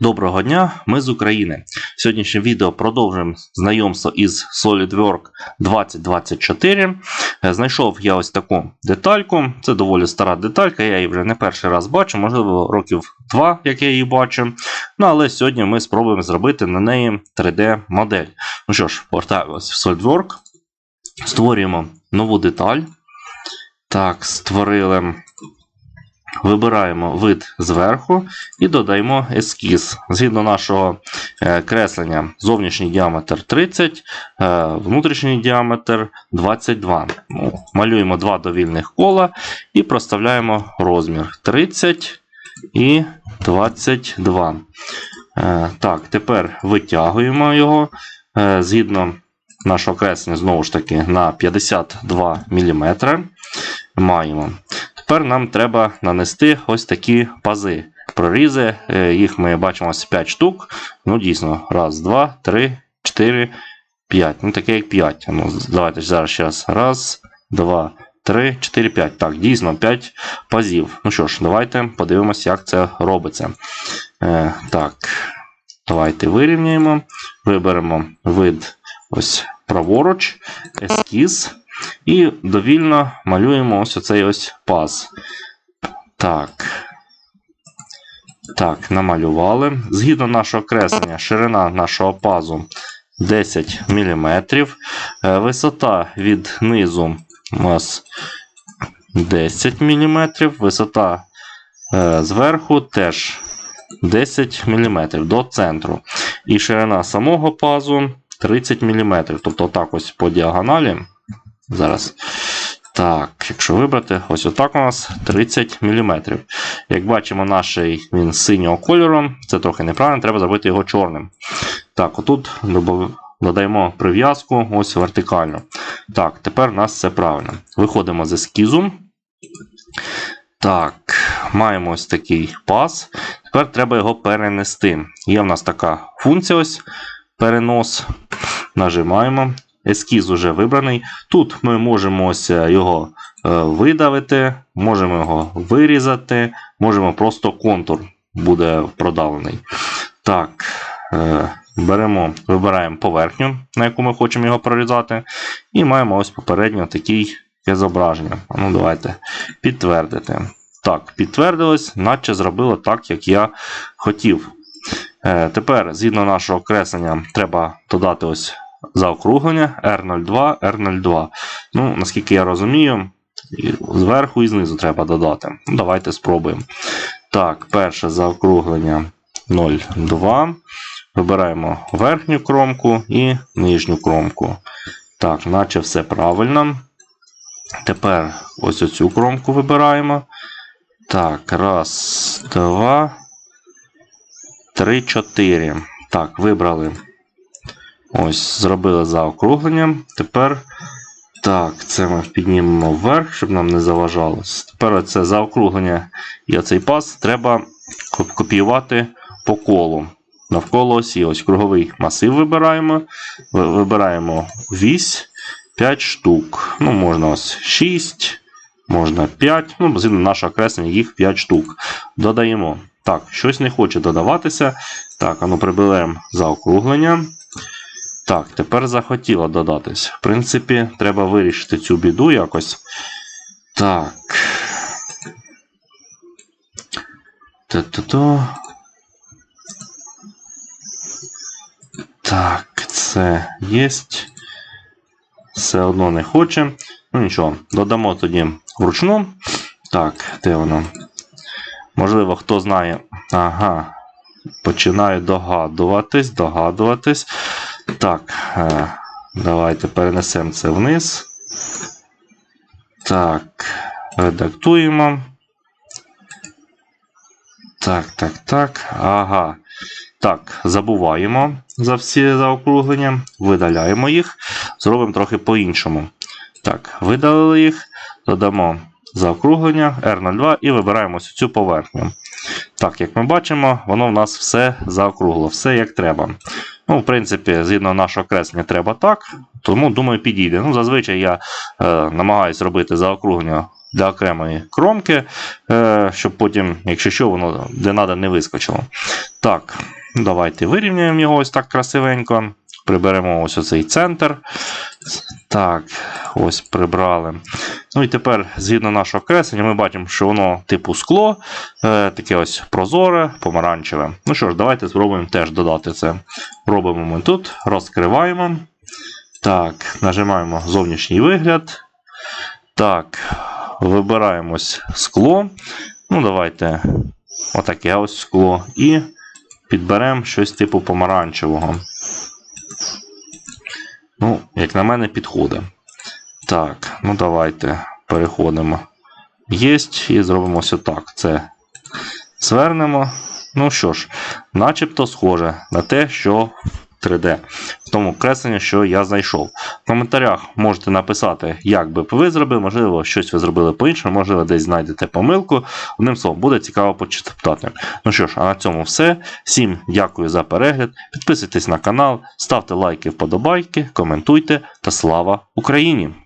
Доброго дня, ми з України. Сьогоднішнє відео продовжуємо знайомство із SolidWorks 2024. Е, Знайшов я ось таку детальку. Це доволі стара деталька, я її вже не перший раз бачу, можливо, років два, як я її бачу. Ну, але сьогодні ми спробуємо зробити на неї 3D-модель. Ну що ж, повертаємось в SolidWorks. Створюємо нову деталь. Так, створили. Вибираємо вид зверху і додаємо ескіз. Згідно нашого е, креслення, зовнішній діаметр 30, е, внутрішній діаметр 22. Ну, Малюємо два довільних кола і проставляємо розмір 30 і 22. Е, Так, тепер витягуємо його згідно нашого креслення, знову ж таки, на 52 мм. Маємо. Тепер нам треба нанести ось такі пази. Прорізи, е, їх ми бачимо ось 5 штук. Ну, дійсно, раз, два, три, чотири, п'ять. Ну, таке як 5. Ну, давайте зараз ще раз. Раз, два, три, чотири, п'ять. Так, дійсно, 5 пазів. Ну що ж, давайте подивимося, як це робиться. Е, Так, давайте вирівняємо. Виберемо вид ось праворуч, ескіз. І довільно малюємо ось оцей ось паз. Так. Так, намалювали. Згідно нашого креслення, ширина нашого пазу 10 мм. Е, Висота від низу у нас 10 мм. Висота е, зверху теж 10 мм до центру. І ширина самого пазу 30 мм. Тобто, так ось по діагоналі. Зараз. Так, якщо вибрати, ось отак у нас 30 мм. Як бачимо, наш він синього кольору. Це трохи неправильно, треба зробити його чорним. Так, отут додаємо прив'язку ось вертикально. Так, тепер у нас це правильно. Виходимо з ескізу. Так, маємо ось такий пас. Тепер треба його перенести. Є в нас така функція ось перенос. Нажимаємо. Ескіз вже вибраний. Тут ми можемо ось його е, видавити, можемо його вирізати, можемо просто контур буде продавлений. Так, е, беремо, вибираємо поверхню, на яку ми хочемо його прорізати. І маємо ось попередньо таке зображення. Ну, Давайте підтвердити. Так, підтвердилось, наче зробило так, як я хотів. Е, Тепер, згідно нашого креслення, треба додати ось заокруглення R02, R02. Ну, Наскільки я розумію, зверху і знизу треба додати. Ну, Давайте спробуємо. Так, перше заокруглення 0,2. Вибираємо верхню кромку і нижню кромку. Так, наче все правильно. Тепер ось оцю кромку вибираємо. Так, раз, два, три, чотири. Так, вибрали. Ось, зробили заокруглення. Тепер так, це ми піднімемо вверх, щоб нам не заважалось. Тепер це заокруглення і оцей пас треба копіювати по колу. Навколо осі. Ось круговий масив вибираємо. Вибираємо вісь 5 штук. Ну, можна ось 6, можна 5. Ну, згідно нашого креслення, їх 5 штук. Додаємо. Так, щось не хоче додаватися. Так, а ну приберемо заокруглення. Так, тепер захотіло додатись. В принципі, треба вирішити цю біду якось. Так. Та-та-та. Так, це є. Все одно не хоче. Ну нічого, додамо тоді вручну. Так, де воно? Можливо, хто знає. Ага. Починаю догадуватись, догадуватись. Так, е, давайте перенесемо це вниз. Так, редактуємо. Так, так, так. Ага. Так, забуваємо за всі заокруглення, видаляємо їх, зробимо трохи по-іншому. Так, видалили їх, додамо заокруглення R02 і вибираємо цю поверхню. Так, як ми бачимо, воно в нас все заокругло, все як треба. Ну, В принципі, згідно нашого креслення, треба так, тому, думаю, підійде. Ну, Зазвичай я е, намагаюся робити заокруглення для окремої кромки, е, щоб потім, якщо що, воно де надо не вискочило. Так, давайте вирівняємо його ось так красивенько. Приберемо ось оцей центр. Так, ось прибрали. Ну і тепер, згідно нашого креслення, ми бачимо, що воно типу скло, е, таке ось прозоре, помаранчеве. Ну що ж, давайте спробуємо теж додати це. Робимо ми тут, розкриваємо. Так, нажимаємо зовнішній вигляд. Так, вибираємось скло. Ну, давайте отаке ось скло. І підберемо щось типу помаранчевого. Ну, як на мене, підходить. Так, ну давайте переходимо. Єсть і зробимо все так. Це звернемо. Ну що ж, начебто схоже на те, що 3D. В тому кресленні, що я знайшов. В коментарях можете написати, як би ви зробили, можливо, щось ви зробили по-іншому, можливо, десь знайдете помилку. Одним словом, буде цікаво почитати. Ну що ж, а на цьому все. Всім дякую за перегляд. Підписуйтесь на канал, ставте лайки, вподобайки, коментуйте та слава Україні!